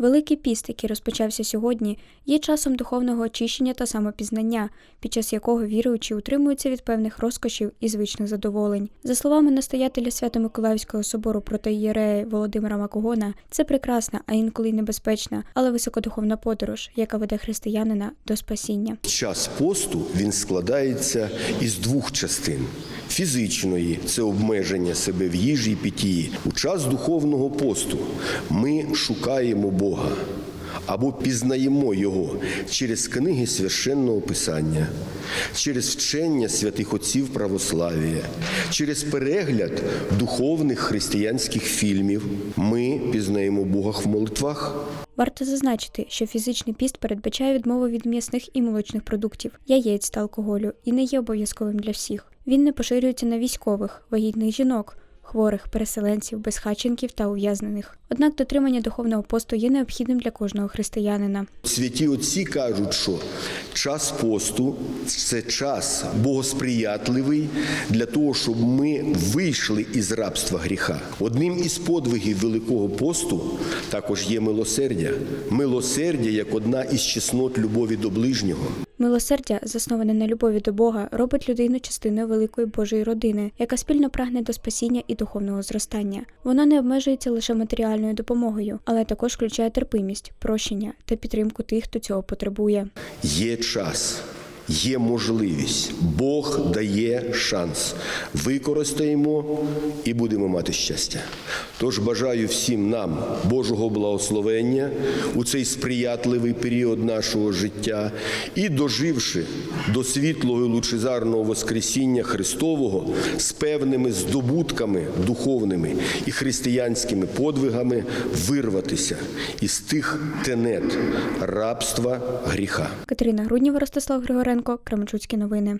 Великий піст, який розпочався сьогодні, є часом духовного очищення та самопізнання, під час якого віруючі утримуються від певних розкошів і звичних задоволень. За словами настоятеля Свято-Миколаївського собору протоієрея Володимира Макогона, це прекрасна, а інколи й небезпечна, але високодуховна подорож, яка веде християнина до спасіння. Час посту він складається із двох частин: фізичної це обмеження себе в їжі і питії. У час духовного посту ми шукаємо Бога або пізнаємо Його через книги священного писання, через вчення святих отців православ'я, через перегляд духовних християнських фільмів. Ми пізнаємо Бога в молитвах. Варто зазначити, що фізичний піст передбачає відмову від м'ясних і молочних продуктів, яєць та алкоголю і не є обов'язковим для всіх. Він не поширюється на військових, вагітних жінок, хворих, переселенців, безхатченків та ув'язнених. Однак дотримання духовного посту є необхідним для кожного християнина. Святі отці кажуть, що час посту це час богосприятливий для того, щоб ми вийшли із рабства гріха. Одним із подвигів Великого посту також є милосердя. Милосердя як одна із чеснот любові до ближнього. Милосердя, засноване на любові до Бога, робить людину частиною великої Божої родини, яка спільно прагне до спасіння і духовного зростання. Вона не обмежується лише матеріальною допомогою, але також включає терпимість, прощення та підтримку тих, хто цього потребує. Є час, є можливість. Бог дає шанс. Використаємо і будемо мати щастя. Тож бажаю всім нам Божого благословення у цей сприятливий період нашого життя і доживши до світлого і лучезарного Воскресіння Христового з певними здобутками духовними і християнськими подвигами вирватися із тих тенет рабства гріха. Катерина Грудніва, Ростислав Григоренко, Кременчуцькі новини.